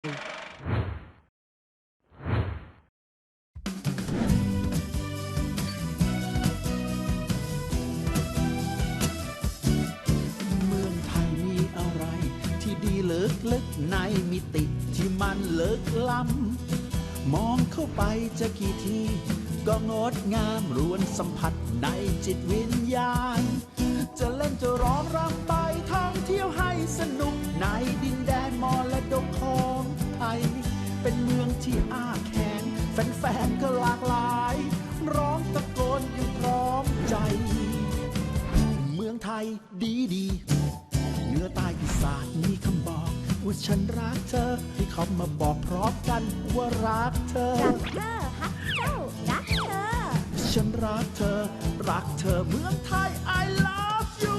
เมืองไทยมีอะไร ที่ดีเลิกลึกในมิติที่มันเลิกล้ำมองเข้าไปจะกี่ที ก็งดงามรวนสัมผัสในจิตวิญญาณ จะเล่นจะร้องรำไปท่องเที่ยวให้สนุกในดินแดนมรดกของไทย เป็นเมืองที่อ้าแขนแฟนๆก็หลากหลาย ร้องตะโกนอย่างพร้อมใจ เมืองไทยดีดีเหนื้อใต้อีสานมีคำบอก ว่าฉันรักเธอ ให้เขามาบอกพร้อมกันว่ารักเธอ รักเธอฮักเจ้ารักเธอ ฉันรักเธอ รักเธอเมืองไทย I love you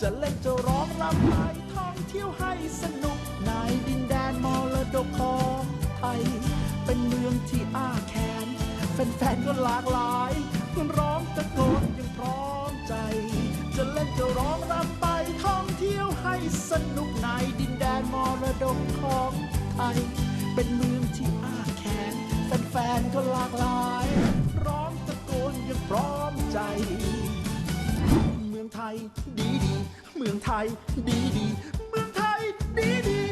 จะเล่นจะร้องรำไปท่องเที่ยวให้สนุกในดินแดนมรดกของไท ย เป็นเมืองที่อ้าแขน แฟนๆก็หลากหลายร้องตะโกนย่างพร้อมใจ จะเล่นจะร้องรำไปท่องเที่ยวให้สนุกในดินแดนมรดกของไทย เป็นเมืองที่อ้าแขน แฟนๆก็หลากหลาย ร้องตะโกนย่างพร้อมใจ เมืองไทยดีดี เมืองไทยดีดี เมืองไทยดีดี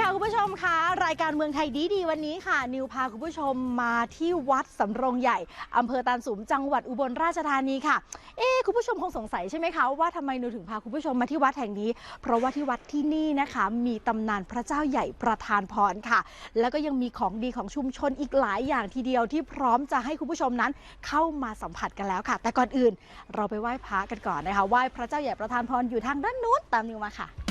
ค่ะคุณผู้ชมคะรายการเมืองไทยดีดีวันนี้ค่ะ นิวพาคุณผู้ชมมาที่วัดสำโรงใหญ่อำเภอตาลสุมจังหวัดอุบลราชธานีค่ะ เอ๊คุณผู้ชมคงสงสัยใช่ไหมคะว่าทำไมนิวถึงพาคุณผู้ชมมาที่วัดแห่งนี้ เพราะว่าที่วัดที่นี่นะคะ มีตำนานพระเจ้าใหญ่ประทานพรค่ะ แล้วก็ยังมีของดีของชุมชนอีกหลายอย่างทีเดียวที่พร้อมจะให้คุณผู้ชมนั้นเข้ามาสัมผัสกันแล้วค่ะ แต่ก่อนอื่นเราไปไหว้พระกันก่อนนะคะไหว้พระเจ้าใหญ่ประทานพรอยู่ทางด้านนู้นตามนิวมาค่ะ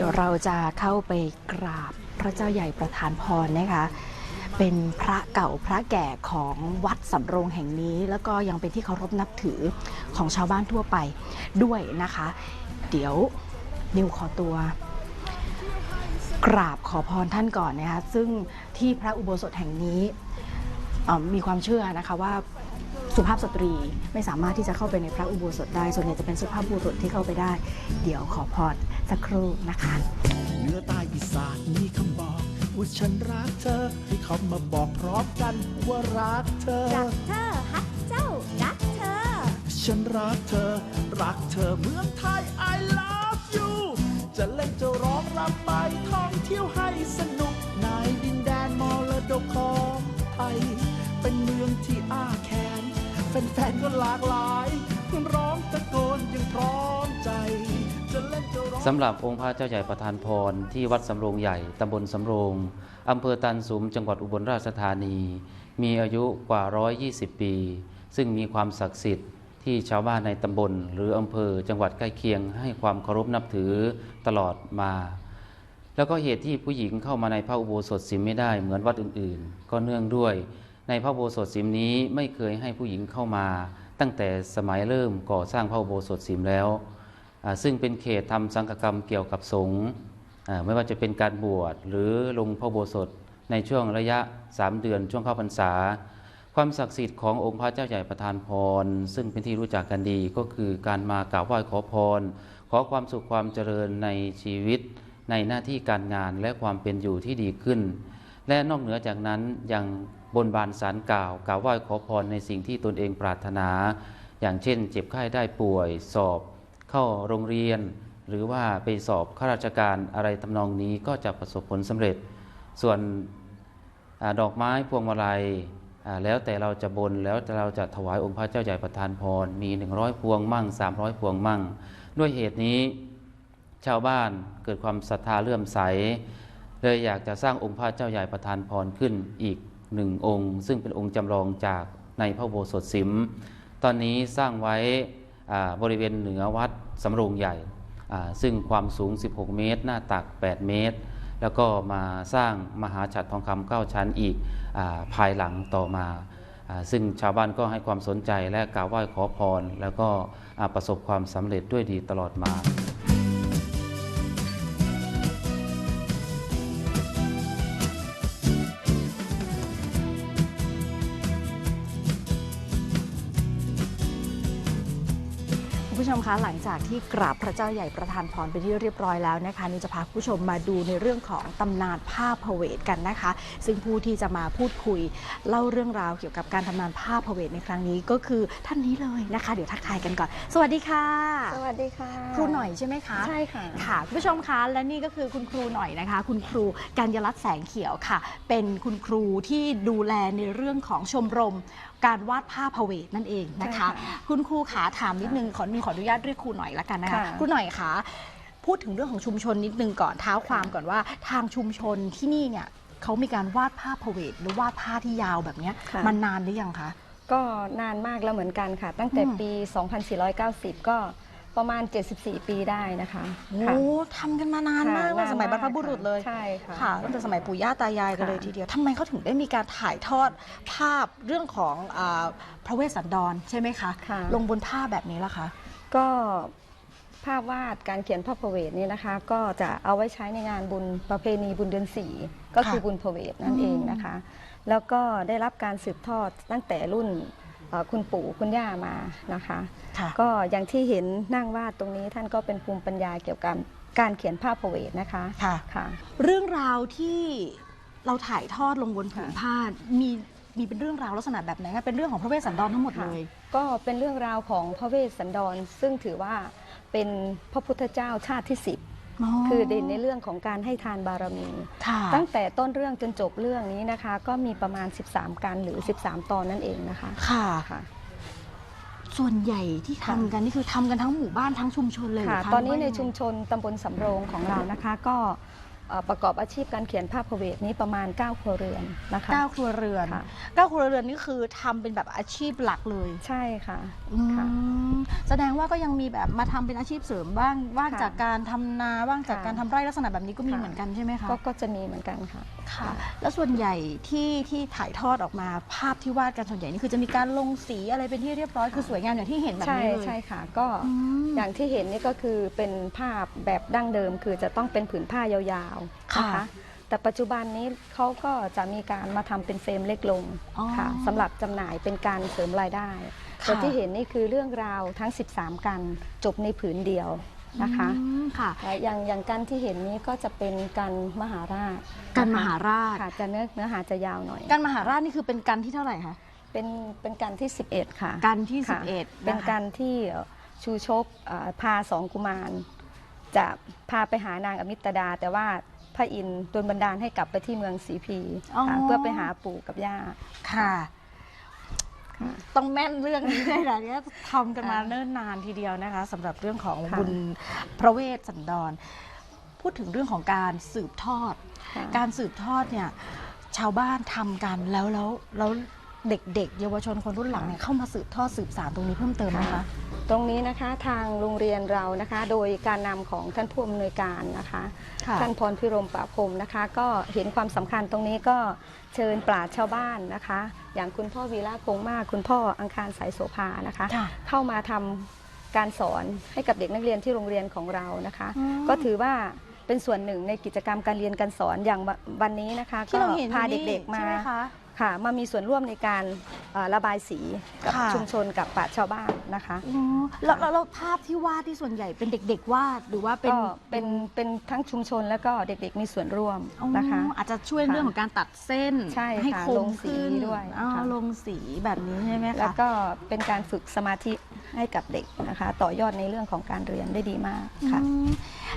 ดี๋ยวเราจะเข้าไปกราบพระเจ้าใหญ่ประธานพรนะคะ เป็นพระเก่าพระแก่ของวัดสำโรงแห่งนี้ แล้วก็ยังเป็นที่เคารพนับถือของชาวบ้านทั่วไปด้วยนะคะ เดี๋ยวนิวขอตัว กราบขอพรท่านก่อนนะคะ ซึ่งที่พระอุโบสถแห่งนี้มีความเชื่อนะคะว่า สุภาพสตรีไม่สามารถที่จะเข้าไปในพระอุโบสถได้ ส่วนใหญ่จะเป็นสุภาพบุรุษที่เข้าไปได้ เดี๋ยวขอพรสักครู่นะคะเหนื้อใต้อีสานมีคำบอกว่าฉันรักเธอให้เขามาบอกพร้อมกันว่ารักเธอรักเธอฮักเจ้ารักเธอ ฉันรักเธอ รักเธอเมืองไทย I love you จะเล่นจะร้องรำไปท่องเที่ยวให้สนุก แฟนก็หลากหลายร้องตะโกนย่างพร้อมใจ จะเล่นจะร้อง สำหรับองค์พระเจ้าใหญ่ประธานพรที่วัดสำโรงใหญ่ ตำบลสำโรงอำเภอตันสุม จังหวัดอุบลราชธานี มีอายุกว่า 120 ปี ซึ่งมีความศักดิ์สิทธิ์ที่ชาวบ้านในตำบล หรืออำเภอจังหวัดใกล้เคียง ให้ความเคารพนับถือตลอดมา แล้วก็เหตุที่ผู้หญิงเข้ามาในพระอุโบสถสิมไม่ได้เหมือนวัดอื่นๆ ก็เนื่องด้วย ในพระโบสถสิมนี้ไม่เคยให้ผู้หญิงเข้ามา ตั้งแต่สมัยเริ่มก่อสร้างพระโบสถสิมแล้ว ซึ่งเป็นเขตทำสังฆกรรมเกี่ยวกับสงฆ์ไม่ว่าจะเป็นการบวชหรือลงพระโบสถในช่วงระยะ 3 เดือนช่วงเข้าพรรษา ความศักดิ์สิทธิ์ขององค์พระเจ้าใหญ่ประทานพร ซึ่งเป็นที่รู้จักกันดีก็คือการมากราบไหว้ขอพร ขอความสุขความเจริญในชีวิต ในหน้าที่การงานและความเป็นอยู่ที่ดีขึ้น และนอกเหนือจากนั้นยัง บนบานสารกล่าวกล่าวไหว้ขอพรในสิ่งที่ตนเองปรารถนา อย่างเช่น เจ็บไข้ได้ป่วย สอบ เข้าโรงเรียน หรือว่าไปสอบข้าราชการอะไรทำนองนี้ก็จะประสบผลสำเร็จ ส่วนอดอกไม้พวงมาลัยแล้วแต่เราจะบนแล้วแต่เราจะถวายองค์พระเจ้าใหญ่ประทานพรมี 100 พวงมั่ง 300 พวงมั่ง ด้วยเหตุนี้ชาวบ้านเกิดความศรัทธาเลื่อมใส เลยอยากจะสร้างองค์พระเจ้าใหญ่ประทานพรขึ้นอีก หนึ่งองค์ ซึ่งเป็นองค์จำลองจากในพระโบสถสิม ตอนนี้สร้างไว้บริเวณเหนือวัดสำโรงใหญ่ ซึ่งความสูง 16 เมตร หน้าตัก 8 เมตร แล้วก็มาสร้างมหาฉัตรทองคำเก้าชั้นอีกอภายหลังต่อมาอซึ่งชาวบ้านก็ให้ความสนใจและกราบไหว้ขอพร แล้วก็ประสบความสำเร็จด้วยดีตลอดมา ผู้ชมคะหลังจากที่กราบพระเจ้าใหญ่ประทานพรไปที่เรียบร้อยแล้วนะคะนี่จะพาคุณผู้ชมมาดูในเรื่องของตำนานผ้าพระเวทกันนะคะ ซึ่งผู้ที่จะมาพูดคุยเล่าเรื่องราวเกี่ยวกับการทำนานผ้าพระเวทในครั้งนี้ก็คือท่านนี้เลยนะคะ เดี๋ยวทักทายกันก่อน สวัสดีค่ะ สวัสดีค่ะครูหน่อยใช่ไหมคะใช่ค่ะค่ะคุณผู้ชมคะและนี่ก็คือคุณครูหน่อยนะคะ คุณครูกัญญรัตน์แสงเขียวค่ะ เป็นคุณครูที่ดูแลในเรื่องของชมรม การวาดภาพพระเวทนั่นเองนะคะใช่ค่ะคุณครูขาถามนิดนึงขอขออนุญาตเรียกครูหน่อยละกันนะคะค่ะครูหน่อยคะพูดถึงเรื่องของชุมชนนิดนึงก่อนเท้าความก่อนว่า ทางชุมชนที่นี่เนี่ยเขามีการวาดภาพพระเวทหรือวาดผ้าที่ยาวแบบเนี้ยค่ะมันนานหรือยังคะก็นานมากแล้วเหมือนกันค่ะ ตั้งแต่อืมปี 2490 ก็ ประมาณ 74 ปีได้นะคะโอ้ค่ะ ทำกันมานานมากค่ะเลยสมัยบรรพบุรุษเลยใช่ค่ะค่ะตั้งแต่สมัยปู่ย่าตายายกันค่ะเลยทีเดียวทำไมเขาถึงได้มีการถ่ายทอดภาพเรื่องของอาพระเวสสันดรใช่ไหมคะ ค่ะ ลงบนผ้าแบบนี้ละคะ ก็ภาพวาดการเขียนภาพพระเวทนี่นะคะ ก็จะเอาไว้ใช้ในงานบุญประเพณีบุญเดือนสี่ก็คือค่ะบุญพระเวทนั่นเองนะคะ แล้วก็ได้รับการสืบทอดตั้งแต่รุ่นเอ่อ คุณปู่คุณย่ามานะคะค่ะก็อย่างที่เห็นนั่งวาดตรงนี้ท่านก็เป็นภูมิปัญญาเกี่ยวกับการเขียนภาพพระเวทนะคะค่ะค่ะเรื่องราวที่เราถ่ายทอดลงบนผืนผ้ามีมีเป็นเรื่องราวลักษณะแบบไหนคะเป็นเรื่องของพระเวสสันดรทั้งหมดเลย ก็เป็นเรื่องราวของพระเวสสันดรซึ่งถือว่าเป็นพระพุทธเจ้าชาติที่สิบ คือเด่นในเรื่องของการให้ทานบารมีค่ะตั้งแต่ต้นเรื่องจนจบเรื่องนี้นะคะ ก็มีประมาณ 13กันหรือ 13 ตอนนั่นเองนะคะ ค่ะค่ะ ส่วนใหญ่ที่ทำกันนี่คือทำกันทั้งหมู่บ้านทั้งชุมชนเลยเหรค่ะอคะตอนนี้ในหรืว่ายังไงชุมชนตำบลสำโรงของเรานะคะ ก็ เอ่อประกอบอาชีพการเขียนภาพพระเวทนี้ประมาณ 9 ครัวเรือนนะคะ เก้าครัวเรือนค่ะ เก้าครัวเรือนนี่คือทำเป็นแบบอาชีพหลักเลยใช่ค่ะอืมค่ะแสดงว่าก็ยังมีแบบมาทำเป็นอาชีพเสริมบ้างว่างค่ะจากการทำนาว่างจากค่ะการทำไร่ลักษณะแบบนี้ก็มีค่ะ เหมือนกันใช่ไหมคะก็ก็จะมีเหมือนกันค่ะ ค่ะ แล้วส่วนใหญ่ที่ที่ถ่ายทอดออกมาภาพที่วาดกันส่วนใหญ่นี่คือจะมีการลงสีอะไรเป็นที่เรียบร้อยคือสวยงามอย่างที่เห็นแบบใช่นี้เลย ใช่ค่ะ ก็อืม อย่างที่เห็นนี่ก็คือเป็นภาพแบบดั้งเดิม คือจะต้องเป็นผืนผ้ายาวๆค่ะนะคะแต่ปัจจุบันนี้เขาก็จะมีการมาทำเป็นเฟรมเล็กลงอ๋อค่ะสำหรับจำหน่ายเป็นการเสริมรายได้ค่ะ แต่ที่เห็นนี่คือเรื่องราวทั้ง 13 กันจบในผืนเดียวนะคะอืมค่ะ และอย่างอย่างกันที่เห็นนี้ก็จะเป็นกันมหาราชการมหาราช ค่ะจะเนื้อเนื้อหาจะยาวหน่อยการมหาราชนี่คือเป็นกันที่เท่าไหร่คะ เป็นเป็นกันที่ 11 ค่ะกันที่ค่ะ11เป็นนะคะการที่เอ่อชูชกเอ่อพาสองกุมาร จะพาไปหานางอมิตดา แต่ว่าพระอินทร์โดนบันดาลให้กลับไปที่เมืองสีพีค่ะเพื่อไปหาปู่กับย่า ค่ะ ค่ะ ต้องแม่นเรื่องนี้เลยนะเนี่ยทำกันมาค่ะเนิ่นนานทีเดียวนะคะสำหรับเรื่องของค่ะ บุญพระเวสสันดร พูดถึงเรื่องของการสืบทอด ค่ะ การสืบทอดเนี่ยชาวบ้านทำกันแล้วแล้วแล้ว เด็กๆ เยาวชนคนรุ่นหลังเนี่ยเข้ามาสืบทอดสืบสานตรงนี้เพิ่มเติมไหมคะ ตรงนี้นะคะทางโรงเรียนเรานะคะ โดยการนำของท่านผู้อำนวยการนะคะ ค่ะ ท่านพรพิรมประพรมนะคะ ก็เห็นความสำคัญตรงนี้ก็เชิญปราชญ์ชาวบ้านนะคะ อย่างคุณพ่อวีระคงมาก คุณพ่ออังคารสายโสภานะคะ ค่ะ เข้ามาทำการสอนให้กับเด็กนักเรียนที่โรงเรียนของเรานะคะ อืมก็ถือว่าเป็นส่วนหนึ่งในกิจกรรมการเรียนการสอนอย่างวันนี้นะคะที่เราเห็นพาอยู่นี่เด็กๆมา ใช่ไหมคะ ค่ะมามีส่วนร่วมในการเอ่อระบายสีกับค่ะ ชุมชนกับป่าชญ์ชาวบ้านนะคะ อ๋อแล้วแล้วแล้วภาพที่วาดที่ส่วนใหญ่เป็นเด็ก ๆ วาดหรือว่าเป็นก็เป็นเป็นทั้งชุมชนแล้วก็เด็กๆมีส่วนร่วมอ๋อนะคะ อาจจะช่วยค่ะเรื่องของการตัดเส้นใช่ให้ค่ะคลมงสีขึ้นด้วยอ๋อค่ะ ลงสีแบบนี้ใช่ไหมแล้วคะก็เป็นการฝึกสมาธิ ให้กับเด็กนะคะ ต่อยอดในเรื่องของการเรียนได้ดีมากค่ะ อืม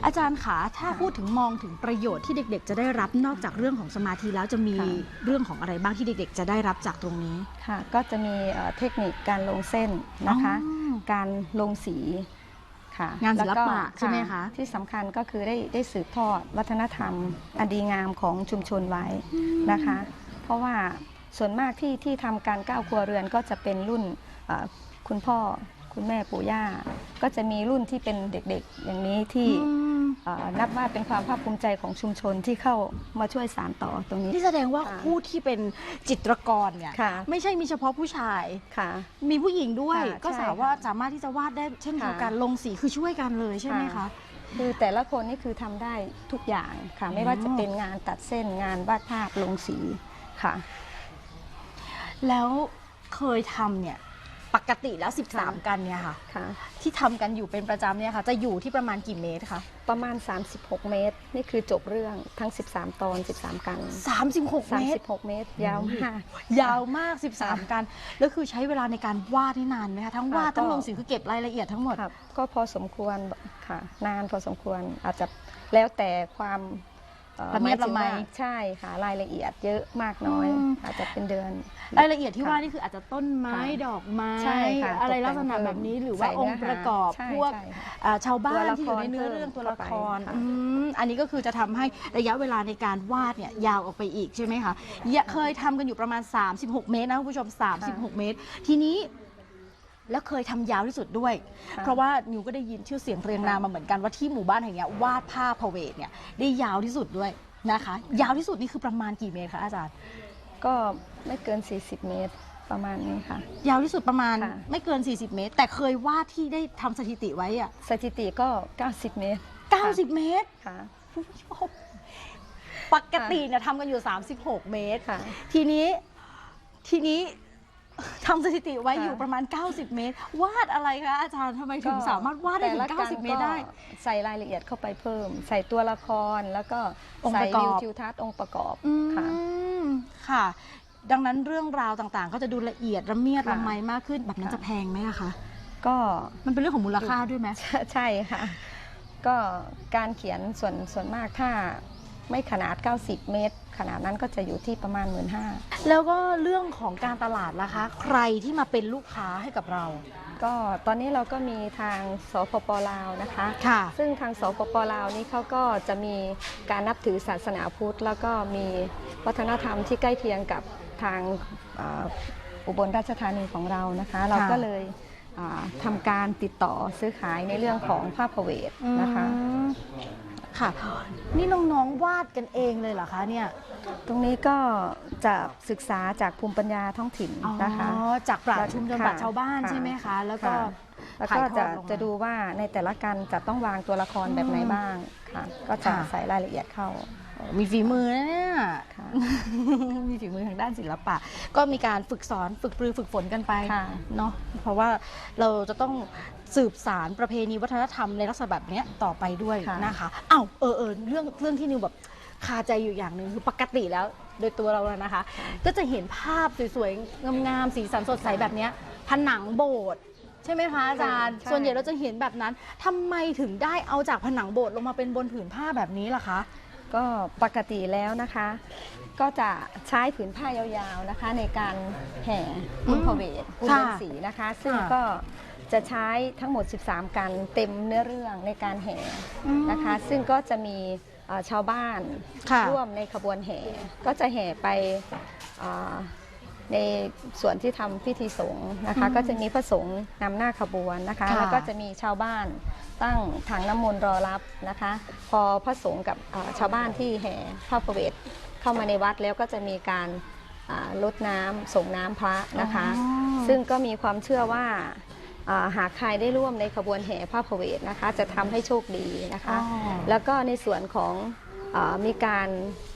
อาจารย์คะถ้าค่ะพูดถึงมองถึงประโยชน์ที่เด็ก ๆ จะได้รับนอกจากเรื่องของสมาธิแล้วจะมีค่ะ เรื่องของอะไรบ้างที่เด็ก ๆ จะได้รับจากตรงนี้ค่ะ ก็จะมีเอ่อเทคนิคการลงเส้นนะคะ อ๋อ การลงสีค่ะงานศิลปะแวก็ใช่ไหมคะ ที่สำคัญก็คือได้ได้สืบทอดวัฒนธรรมอันดีงามของชุมชนไว้นะคะ เพราะว่าส่วนมากที่ที่ทำการก้าวครัวเรือนก็จะเป็นรุ่นเอ่อคุณพ่อ คุณแม่ปู่ย่า ก็จะมีรุ่นที่เป็นเด็กๆ อย่างนี้ที่เอ่อนับว่าเป็นความภาคภูมิใจของชุมชนที่เข้ามาช่วยสานต่อตรงนี้ นี่แสดงว่าค่ะผู้ที่เป็นจิตรกรเนี่ยค่ะ ไม่ใช่มีเฉพาะผู้ชาย ค่ะ มีผู้หญิงด้วย ค่ะก็ใช่สามารถสามารถที่จะวาดได้เช่นเดียวกันค่ะลงสีคือช่วยกันเลยใช่ไหมคะ ค่ะ คือแต่ละคนนี่คือทำได้ทุกอย่างค่ะ ไม่ว่าจะเป็นงานตัดเส้นงานวาดภาพลงสีค่ะ แล้วเคยทำเนี่ย ปกติแล้วค่ะ13 กันเนี่ยค่ะ ค่ะ ที่ทำกันอยู่เป็นประจำเนี่ยค่ะ จะอยู่ที่ประมาณกี่เมตรคะประมาณ 36 เมตร นี่คือจบเรื่องทั้ง 13 ตอน 13 กัน 36 เมตร 36 เมตร ยาวมาก ยาวมาก 13 กันแล้วคือใช้เวลาในการวาดนี่นานไหมคะทั้งวาดค่ะทั้งก็ลงสีคือเก็บรายละเอียดทั้งหมด ครับก็พอสมควรค่ะ นานพอสมควรอาจจะแล้วแต่ความ เอ่อละเมียดหาถึงละไมว่าใช่ค่ะ รายละเอียดเยอะมากน้อยอืม อาจจะเป็นเดือน รายละเอียดที่ค่ะว่านี่คืออาจจะต้นไม้ค่ะดอกไม้ ใช่ค่ะอะไรตกแต่งลักษณะแบบนี้หรือว่าใส่องเนื้ค์อหาประกอบใช่พวกใช่ค่ะอ่าชาวบ้านตัวละที่อยู่ในเนื้อครเรื่องตัวละครเข้าไปค่ะ อืมอันนี้ก็คือจะทำให้ระยะเวลาในการวาดเนี่ยยาวออกไปอีกใช่ไหมคะอย่าเคยทำกันอยู่ประมาณ 36 เมตรนะคุณผู้ชม 36 เมตร ทีนี้ แล้วเคยทำยาวที่สุดด้วยค่ะเพราะว่านิวก็ได้ยินชื่อเสียงเรียงนามมาเหมือนกันว่าที่หมู่บ้านแห่งเนี้ยวาดภาพพระเวทเนี่ยได้ยาวที่สุดด้วยนะคะ ยาวที่สุดนี่คือประมาณกี่เมตรคะอาจารย์ ก็ไม่เกิน 40 เมตรประมาณนี้ค่ะ ยาวที่สุดประมาณค่ะ ไม่เกิน 40 เมตร แต่เคยวาดที่ได้ทำสถิติไว้อะสถิติก็ 90 เมตร90 เมตร ค่ะคุณผู้ชมปกติเนี่ยทำกันอยู่ 36 เมตร ค่ะ ทีนี้ทีนี้ ทำสถิติไว้ค่ะ อยู่ประมาณ 90 เมตร วาดอะไรคะอาจารย์ทำไมถึงสามารถวาดได้ถึง แต่ละ90 เมตรได้ ก็ใส่รายละเอียดเข้าไปเพิ่ม ใส่ตัวละครแล้วก็องค์ใส่ประกอบ วิวทิวทัศน์องค์ประกอบอืค่ะ มค่ะ ดังนั้นเรื่องราวต่างๆ ก็จะดูละเอียดละเมียดค่ะละไมมากขึ้นแบบนั้นค่ะ จะแพงไหมอะคะก็มันเป็นเรื่องของมูลค่าด้วยไหม ใช่ค่ะ ก็การเขียนส่วนส่วนมากถ้า ไม่ขนาด 90 เมตร ขนาดนั้นก็จะอยู่ที่ประมาณ 1 5ื่นแล้วก็เรื่องของการตลาดล่ะคะ ใครที่มาเป็นลูกค้าให้กับเรา ก็ตอนนี้เราก็มีทางสปปลาวนะคะค่ะซึ่งทางสปปลาวนี่เขาก็จะมีการนับถือศาสนาพุทธ แล้วก็มีวัฒนธรรมที่ใกล้เคียงกับทางอ่าอุบลราชธานีของเรานะคะ เราก็เลยอ่าทำการติดต่อซื้อขายในเรื่องของผ้าพเวทนะคะอืม ค่ะ นี่น้องๆวาดกันเองเลยเหรอคะเนี่ย ตรงนี้ก็จะศึกษาจากภูมิปัญญาท้องถิ่นนะคะอ๋อจากปราชญ์ชุมชนค่ะปราชญ์ชาวบ้านค่ะใช่ไหมคะ แล้วก็ ค่ะแล้วถ่าก็ยทอจะดลงมาจะดูว่าในแต่ละกันจะต้องวางตัวละครแบบไหนอืมบ้างค่ะ ก็จะค่ะ ใส่รายละเอียดเข้ามีฝีมือนะเนี่ย ค่ะ มีฝีมือทางด้านศิลปะ ก็มีการฝึกสอนฝึกปรือฝึกฝนกันไปค่ะ เนาะเพราะว่าเราจะต้อง สืบสารประเพณีวัฒนธรรมในลักษณะแบบเนี้ยต่อไปด้วยค่ะ นะคะอ้าวเออเออเรื่องเรื่องที่นิวแบบคาใจอยู่อย่างหนึ่งคือปกติแล้วโดยตัวเราแล้วนะคะ ก็จะเห็นภาพสวยๆงามๆสีสันสดใสแบบเนี้ยผนังโบสถ์ใช่ไหมคะอาจารย์ ใช่ ส่วนใหญ่เราจะเห็นแบบนั้นทำไมถึงได้เอาจากผนังโบสถ์ลงมาเป็นบนผืนผ้าแบบนี้ล่ะคะ ก็ปกติแล้วนะคะ ก็จะใช้ผืนผ้ายาวๆนะคะ ในการแห่บุญพเวทบุญค่ะเดือนสีนะคะ ซึ่งค่ะก็ จะใช้ทั้งหมด 13 กันเต็มเนื้อเรื่องในการแห่นะคะ ซึ่งก็จะมีเอ่อชาวบ้านค่ะร่วมในขบวนแห่ ก็จะแห่ไปเอ่อในส่วนที่ทำพิธีสงฆ์นะคะ ก็จะมีพระสงฆ์นำหน้าขบวนนะคะค่ะแล้วก็จะมีชาวบ้านตั้งถังน้ำมนต์รอรับนะคะ พอพระสงฆ์กับเอ่อชาวบ้านที่แห่พระประเวทเข้ามาในวัดแล้วก็จะมีการอ่าลดน้ำส่งน้ำพระนะคะอ๋อซึ่งก็มีความเชื่อว่าอ่า หากใครได้ร่วมในขบวนแห่พระประเวทนะคะ จะทำให้โชคดีนะคะอ๋อแล้วก็ในส่วนของอามีการ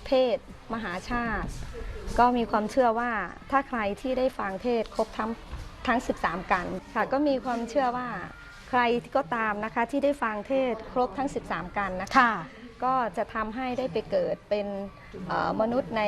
เทศน์มหาชาติ ก็มีความเชื่อว่าถ้าใครที่ได้ฟังเทศน์ครบทั้งทั้ง 13 กันค่ะก็มีความเชื่อว่าใครก็ตามนะคะที่ได้ฟังเทศน์ครบทั้ง 13 กันนะคะค่ะก็จะทำให้ได้ไปเกิดเป็นเอ่อมนุษย์ใน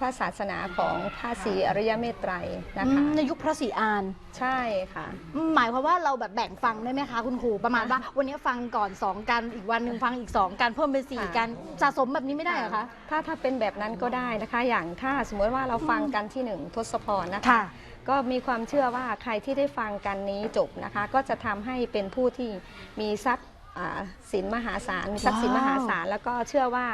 พระศาสนาของพระศรีอริยเมตไตรนะคะในยุคพระศรีอานใช่ค่ะหมายความว่าเราแบบแบ่งฟังได้ไหมคะคุณครูประมาณว่า วันนี้ฟังก่อน 2 กันอีกวันหนึ่งฟังอีก 2 กันเพิ่มเป็น4ค่ะกันสะสมแบบนี้ไม่ได้เหรอคะ ถ้าถ้าเป็นแบบนั้นก็ได้นะคะ อย่างถ้าสมมติว่าเราฟังกันที่หนึ่งทศพรนะคะค่ะก็มีความเชื่อว่าใครที่ได้ฟังกันนี้จบนะคะ ก็จะทำให้เป็นผู้ที่มีทรัพย์อ่าสินมหาศาลมีทรัพย์สินมว้าวหาศาลแล้วก็เชื่อว่า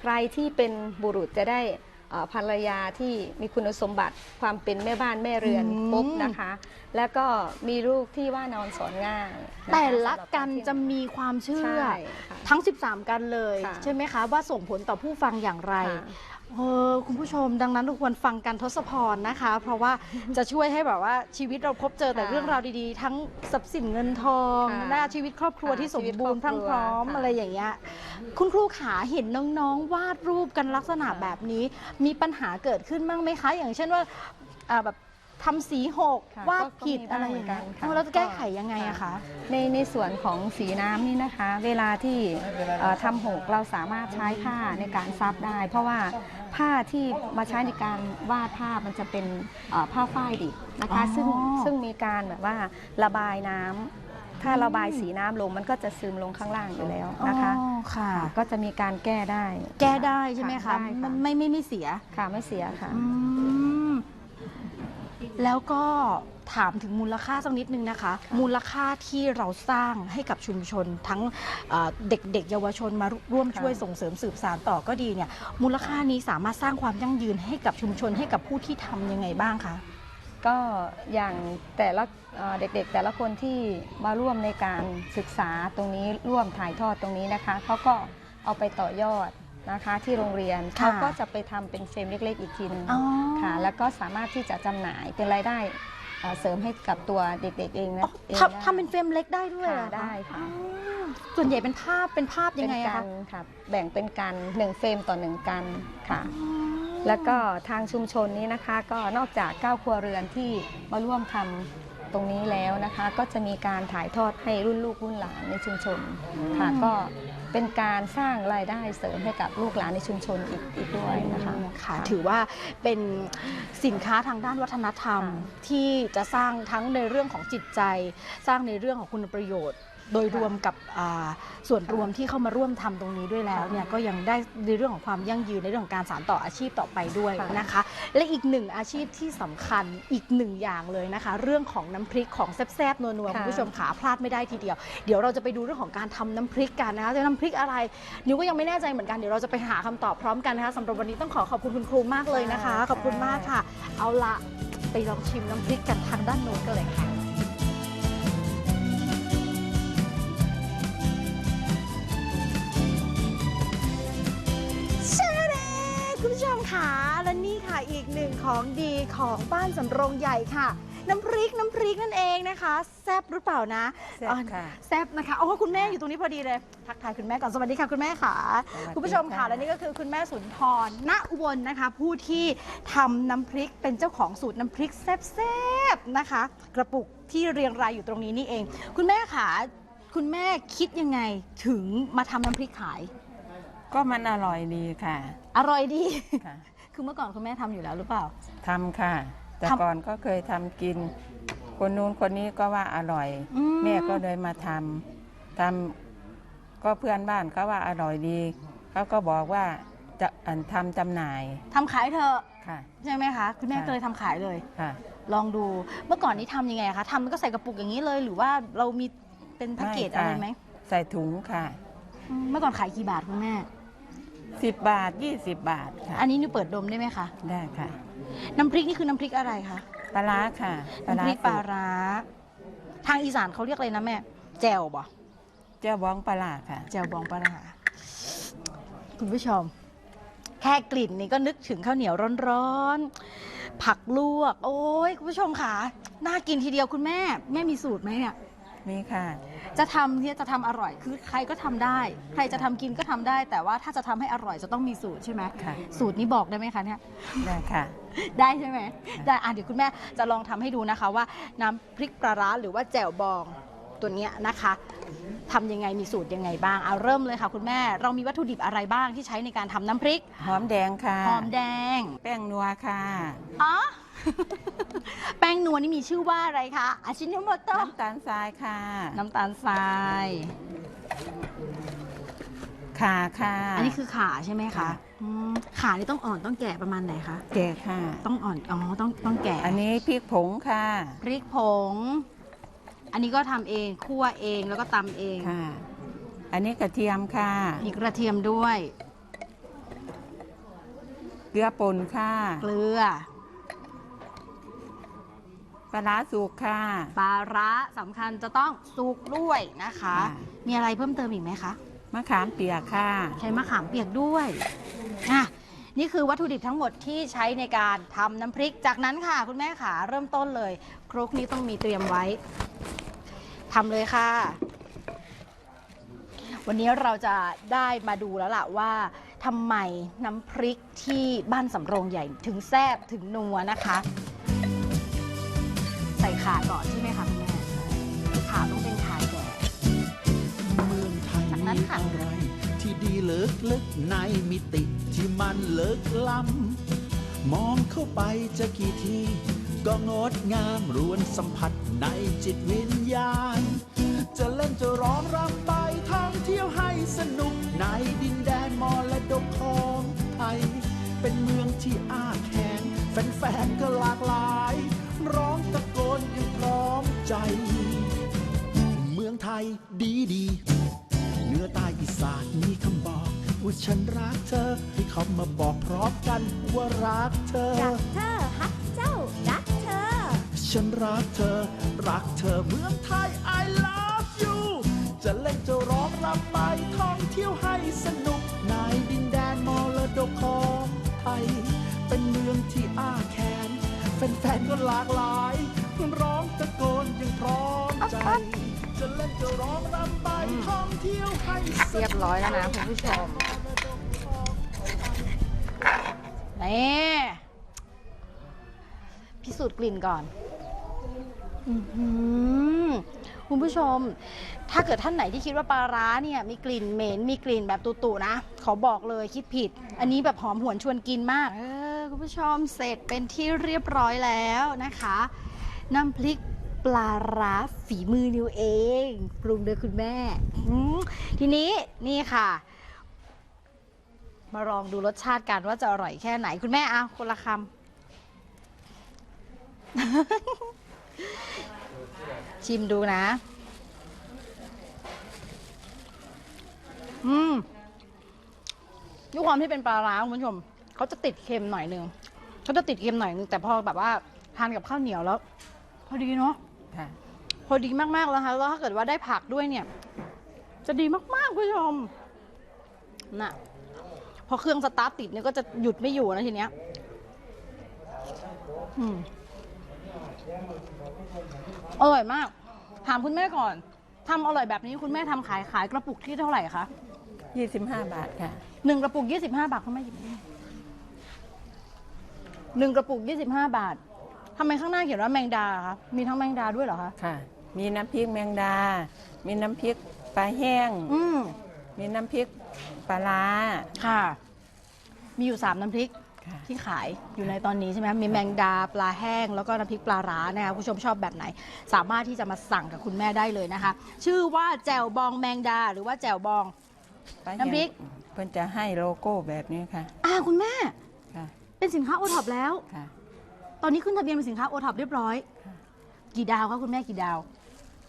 ใครที่เป็นบุรุษจะได้อ่า ภรรยาที่มีคุณสมบัติความเป็นแม่บ้านแม่เรือนอืมครบนะคะ แล้วก็มีลูกที่ว่านอนสอนง่ายนคแต่ละสำหรับกันที่จะมีความเชื่อ ใช่ค่ะทั้ง 13 กันเลย ค่ะใช่ไหมคะ ว่าส่งผลต่อผู้ฟังอย่างไร ค่ะ เออคุณผู้ชมดังนั้นทุกควรฟังกันทศพรนะคะ เพราะว่าจะช่วยให้แบบว่าชีวิตเราพบเจอแต่ค่ะเรื่องราวดีๆ ทั้งทรัพย์สินเงินทองค่ะและชีวิตครอบครัวค่ะที่สมบูรณ์ชีพวิรั่ตงครอบครัวพร้อมค่ะอะไรอย่างเงี้ยคุณครูขาเห็นน้องๆวาดรูปกันลักษณะค่ะ แบบนี้ มีปัญหาเกิดขึ้นบ้างไหมคะ อย่างเช่นว่าอ่าแบบ ทำสีหกค่ะวาดก็ผิดก็มีอะไรอย่างเงี้ยบ้างเหมือนกันค่ะ เออเราจะแก้ไขยังไงอะคะ ในในส่วนของสีน้ำนี่นะคะ เวลาที่เอ่อทำหกเราสามารถใช้ผ้าในการซับได้ เพราะว่าผ้าที่มาใช้ในการวาดภาพมันจะเป็นเอ่อผ้าฝ้ายดิบนะคะ อ๋อซึ่งซึ่งมีการแบบว่าระบายน้ำถ้าระบายสีน้ำลงมันก็จะซึมลงข้างล่างอยู่แล้วนะคะอ๋อค่ะ ก็จะมีการแก้ได้แก้ได้ใช่ไหมคะได้มันไม่ไม่ไม่เสียค่ะไม่เสียค่ะ อืม แล้วก็ถามถึงมูลค่าสักนิดนึงนะคะ มูลค่าที่เราสร้างให้กับชุมชนทั้งเอ่อเด็กๆ เยาวชนมาร่วมช่วยส่งเสริมสืบสานต่อก็ดีเนี่ยมูลค่านี้สามารถสร้างความยั่งยืนให้กับชุมชนให้กับผู้ที่ทำยังไงบ้างคะ ก็อย่างแต่ละเอ่อเด็กๆ แต่ละคนที่มาร่วมในการศึกษาตรงนี้ร่วมถ่ายทอดตรงนี้นะคะเขาก็เอาไปต่อยอด นะคะ ที่โรงเรียนค่ะเขาก็จะไปทำเป็นเฟรมเล็ก ๆ อีกทีหนึงอ๋อค่ะ แล้วก็สามารถที่จะจำหน่ายเป็นรายได้เอ่อเสริมให้กับตัวเด็กๆเองอ๋นะอเองทำทำเป็นเฟรมเล็กได้ด้วยเหรอค่ะได้ค่ะอ๋อส่วนใหญ่เป็นภาพเป็นภาพยังไงเป็นอะกัคะนค่ะแบ่งเป็นกันหนึ่งเฟรมต่อหนึ่งกันค่ะ แล้วก็ทางชุมชนนี้นะคะ ก็นอกจาก9ครัวเรือนที่มาร่วมทำตรงนี้แล้วนะคะ ก็จะมีการถ่ายทอดให้รุ่นลูกรุ่นหลานในชุมชนค่ะก็ เป็นการสร้างรายได้เสริมให้กับลูกหลานในชุมชนอีกอีกด้วยนะคะค่ะถือว่าเป็นสินค้าทางด้านวัฒนธรรมค่ะที่จะสร้างทั้งในเรื่องของจิตใจ สร้างในเรื่องของคุณประโยชน์ โดยค่ะรวมกับอ่าส่วนรวมที่เข้ามาร่วมทำตรงนี้ด้วยแล้วค่ะเนี่ยก็ยังได้ในเรื่องของความยั่งยืนในเรื่องของการสานต่ออาชีพต่อไปด้วยค่ะนะคะ และอีกหนึ่งอาชีพที่สำคัญอีกหนึ่งอย่างเลยนะคะ เรื่องของน้ำพริกของแซ่บๆนัวๆคุณผู้ชมขาพลาดไม่ได้ทีเดียว เดี๋ยวเราจะไปดูเรื่องของการทำน้ำพริกกันนะคะจะน้ำพริกอะไรนิวก็ยังไม่แน่ใจเหมือนกันเดี๋ยวเราจะไปหาคำตอบพร้อมกันนะคะสำหรับวันนี้ต้องขอขอบคุณคุณครูมากเลยนะคะค่ะขอบคุณมากค่ะ เอาละไปลองชิมน้ำพริกกันทางด้านโน้นกันเลยค่ะ คุณผู้ชมค่ะและนี่ค่ะอีกหนึ่งของดีของบ้านสำโรงใหญ่ค่ะ น้ำพริกน้ำพริกนั่นเองนะคะ แซ่บหรือเปล่านะแซ่บค่ะ แซ่บนะคะโอ้คุณแม่อยู่ตรงนี้พอดีเลย ทักทายคุณแม่ก่อนสวัสดีค่ะคุณแม่ค่ะ สวัสดีคุณผู้ชมค่ะค่ะและนี่ก็คือคุณแม่สุนทรณอุบลนะคะ ผู้ที่ทำน้ำพริกเป็นเจ้าของสูตรน้ำพริกแซ่บๆนะคะ กระปุกที่เรียงรายอยู่ตรงนี้นี่เอง คุณแม่ค่ะคุณแม่คิดยังไงถึงมาทำน้ำพริกขาย ก็มันอร่อยดีค่ะอร่อยดี ค่ะคือเมื่อก่อนคุณแม่ทำอยู่แล้วหรือเปล่า ทำค่ะ แต่ทำก่อนก็เคยทำกิน คนนู้นคนนี้ก็ว่าอร่อย อืม แม่ก็เลยมาทำทำก็เพื่อนบ้านเขาว่าอร่อยดีเขาก็บอกว่าจะอันทำจำหน่ายทำขายเถอะค่ะ ใช่ไหมคะ คุณแม่ค่ะก็เลยทำขายเลย ค่ะ ลองดูเมื่อก่อนนี้ทำยังไงคะทำก็ใส่กระปุกอย่างนี้เลยหรือว่าเรามีเป็นแพ็กเกจไม่ค่ะ อะไรไหมใส่ถุงค่ะ อืมเมื่อก่อนขายกี่บาทคุณแม่ 10บาท20บาทค่ะ อันนี้นี่เปิดดมได้ไหมคะ ได้ค่ะ น้ำพริกนี่คือน้ำพริกอะไรคะปลาร้าค่ะน้ำพริกปลาสูตร้า ทางอีสานเขาเรียกอะไรนะแม่ แจ่วบ่เจ้าบ้องปลาร้าค่ะ แจ่วบองปลาร้าคุณผู้ชม แค่กลิ่นนี่ก็นึกถึงข้าวเหนียวร้อนๆ ผักลวก โอ้ยคุณผู้ชมค่ะ น่ากินทีเดียวคุณแม่ แม่มีสูตรไหมเนี่ย นี่ค่ะ จะทำเนี่ยจะทำอร่อยคือใครก็ทำได้ ใครจะทำกินก็ทำได้ แต่ว่าถ้าจะทำให้อร่อยจะต้องมีสูตรใช่ไหมค่ะ สูตรนี้บอกได้ไหมคะเนี่ย ได้ค่ะ ได้ใช่ไหมได้อะเดี๋ยวคุณแม่จะลองทำให้ดูนะคะว่าน้ำพริกปลาร้าหรือว่าแจ่วบองตัวเนี้ยนะคะทำยังไงมีสูตรยังไงบ้างเอาเริ่มเลยค่ะ คุณแม่เรามีวัตถุดิบอะไรบ้างที่ใช้ในการทำน้ำพริกหอมแดงค่ะ หอมแดงแป้งนัวค่ะ อ๋อ แป้งนวลนี่มีชื่อว่าอะไรคะอาชิโนโมโตะน้ำตาลทรายค่ะน้ำตาลทราย ขาค่ะอันนี้คือขาใช่ไหมคะค่ะอืมขานี่ต้องอ่อนต้องแก่ประมาณไหนคะ แก่ค่ะ ต้องอ่อน อ๋อ ต้องต้องแก่อันนี้พริกผงค่ะ พริกผง อันนี้ก็ทำเองคั่วเองแล้วก็ตำเอง ค่ะ อันนี้กระเทียมค่ะ มีกระเทียมด้วย เกลือป่นค่ะ เกลือ ปลาร้าสุกค่ะ ปลาร้าสำคัญจะต้องสุกด้วยนะคะ ค่ะ มีอะไรเพิ่มเติมอีกไหมคะ มะขามเปียกค่ะ ใช้มะขามเปียกด้วยอะนี่คือวัตถุดิบทั้งหมดที่ใช้ในการทำน้ำพริก จากนั้นค่ะ คุณแม่ขาเริ่มต้นเลย ครกนี้ต้องมีเตรียมไว้ทำเลยค่ะ วันนี้เราจะได้มาดูแล้วล่ะว่าทำไมน้ำพริกที่บ้านสำโรงใหญ่ถึงแซ่บถึงนัวนะคะใส่ ขาก่อนใช่ไหมคะคุณแม่ขาต้องเป็นขาแก่ เมืองไทยจากนั้นมีค่ะ อะไร ที่ดีเลิกลึกในมิติที่มันเลิกล้ำมองเข้าไปจะกี่ที ก็งดงามรวนสัมผัสในจิตวิญญาณ จะเล่นจะร้องรำไปท่องเที่ยวให้สนุกในดินแดนมรดกของไทย เป็นเมืองที่อ้าแขนแฟนๆก็หลากหลาย ร้องตะโกนอยัง พร้อมใจ เมืองไทยดีดีเหนื้อใต้อีสานมีคำบอก ว่าฉันรักเธอ ให้เขามาบอกพร้อมกันว่ารักเธอ รักเธอฮักเจ้า รักเธอ ฉันรักเธอ รักเธอเมืองไทย I love you จะเล่นจะร้องรำไปท่องเที่ยวให้สนุกในดินแดนมรดกของไทย เป็นเมืองที่อ้าแขนแฟนๆก็หลากหลาย ร้องตะโกนยังพร้อมใจ จะเล่นจะร้องรำไปท่องเที่ยวให้เรียบร้อยแล้วนะคุณผู้ชมนี่พิสูจน์กลิ่นก่อนอือหือคุณผู้ชม ถ้าเกิดท่านไหนที่คิดว่าปลาร้าเนี่ยมีกลิ่นเหม็นมีกลิ่นแบบตุ่ๆนะ ขอบอกเลยคิดผิด อันนี้แบบหอมหวนชวนกินมาก เออ คุณผู้ชมเสร็จเป็นที่เรียบร้อยแล้วนะคะ น้ำพริกปลาร้าฝีมือนิวเองปรุงโดยคุณแม่ทีนี้นี่ค่ะ มาลองดูรสชาติกันว่าจะอร่อยแค่ไหนคุณแม่เอาคนละคำชิมดูนะ อืมด้วยความที่เป็นปลาร้าคุณผู้ชมเขาจะติดเค็มหน่อยนึงเขาจะติดเค็มหน่อยนึงแต่พอแบบว่าทานกับข้าวเหนียวแล้ว พอดีเนาะค่ะ พอดีมากๆแล้วค่ะแล้วถ้าเกิดว่าได้ผักด้วยเนี่ย จะดีมากๆคุณผู้ชมน่ะพอเครื่องสตาร์ทติดเนี่ยก็จะหยุดไม่อยู่นะทีเนี้ยอืมอร่อยมาก ถามคุณแม่ก่อนทำอร่อยแบบนี้คุณแม่ทำขายขายกระปุกที่เท่าไหร่คะ25 บาทค่ะ หนึ่งกระปุกยี่สิบห้าบาทคุณแม่หยิบนี่หนึ่งกระปุกยี่สิบห้าบาท ทำไมข้างหน้าเขียนว่าแมงดาคะมีทั้งแมงดาด้วยเหรอคะค่ะ มีน้ำพริกแมงดา มีน้ำพริกปลาแห้ง อืมมีน้ำพริกปลาร้าค่ะ มีอยู่3น้ำพริก ค่ะ ที่ขายอยู่ในตอนนี้ใช่ไหมมีแมงดาปลาแห้ง แล้วก็น้ำพริกปลาร้านะคะคุณผู้ชมชอบแบบไหน สามารถที่จะมาสั่งกับคุณแม่ได้เลยนะคะ ชื่อว่าแจ่วบองแมงดาหรือว่าแจ่วบอง ปลาแห้งน้ำพริก เพิ่นจะให้โลโก้แบบนี้ค่ะ อ่าคุณแม่ ค่ะ เป็นสินค้าโอท็อปแล้ว ค่ะ ตอนนี้ขึ้นทะเบียนเป็นสินค้าโอท็อปเรียบร้อยค่ะกี่ดาวคะคุณแม่กี่ดาว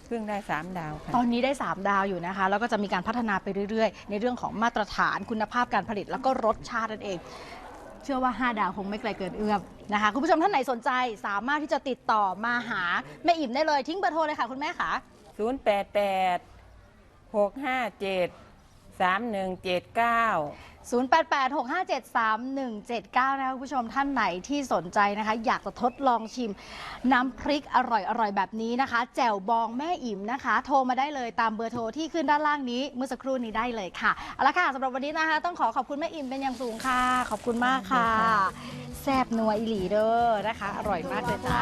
เพิ่งได้สามดาวค่ะ ตอนนี้ได้ 3 ดาวอยู่นะคะ แล้วก็จะมีการพัฒนาไปเรื่อยๆ ในเรื่องของมาตรฐานคุณภาพการผลิตแล้วก็รสชาตินั่นเอง เชื่อว่า 5 ดาวคงไม่ไกลเกินเอื้อมนะคะคุณผู้ชมท่านไหนสนใจสามารถที่จะติดต่อมาหาแม่อิ่มได้เลยทิ้งเบอร์โทรเลยค่ะคุณแม่ค่ะ 088 657 3179 0886573179 นะคะคุณผู้ชมท่านไหนที่สนใจนะคะ อยากจะทดลองชิมน้ำพริกอร่อยๆแบบนี้นะคะ แจ่วบองแม่อิ่มนะคะ โทรมาได้เลยตามเบอร์โทรที่ขึ้นด้านล่างนี้เมื่อสักครู่นี้ได้เลยค่ะเอาละค่ะสำหรับวันนี้นะคะ ต้องขอขอบคุณแม่อิ่มเป็นอย่างสูงค่ะ ขอบคุณมากค่ะ แซบนัวอิหลีเด้อนะคะ อร่อยมากเลยจ้า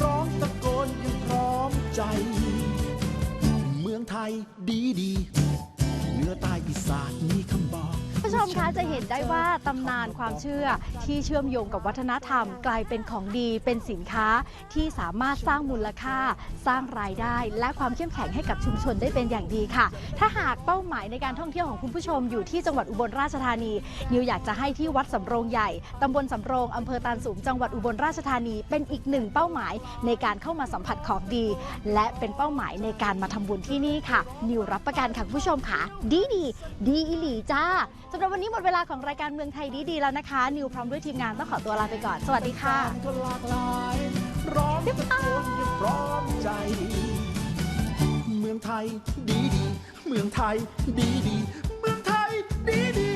ร้องตะโกนอยังพร้อมใจ เมืองไทยดีดีเหนื้อใต้อีสานมีคำบอก ผู้ชมคะจะเห็นได้ว่าตำนานความเชื่อที่เชื่อมโยงกับวัฒนธรรม กลายเป็นของดีเป็นสินค้าที่สามารถสร้างมูลค่า สร้างรายได้ และความเข้มแข็งให้กับชุมชนได้เป็นอย่างดีค่ะ ถ้าหากเป้าหมายในการท่องเที่ยวของคุณผู้ชมอยู่ที่จังหวัดอุบลราชธานี นิวอยากจะให้ที่วัดสำโรงใหญ่ตำบลสำโรงอำเภอตาลสูงจังหวัดอุบลราชธานี เป็นอีกหนึ่งเป้าหมายในการเข้ามาสัมผัสของดี และเป็นเป้าหมายในการมาทำบุญที่นี่ค่ะ นิวรับประกันค่ะคุณผู้ชมค่ะดีดีดีอีหลีจ้าสำหรับำหรับวันนี้หมดเวลาของรายการเมืองไทยดีๆแล้วนะคะ นิวพร้อมด้วยทีมงานต้องขอตัวลาไปก่อน สวัสดีค่ะหลากหลายร้องตะโกนพร้อมใจ เมืองไทยดีดีเมืองไทยดีดีเมืองไทยดีดี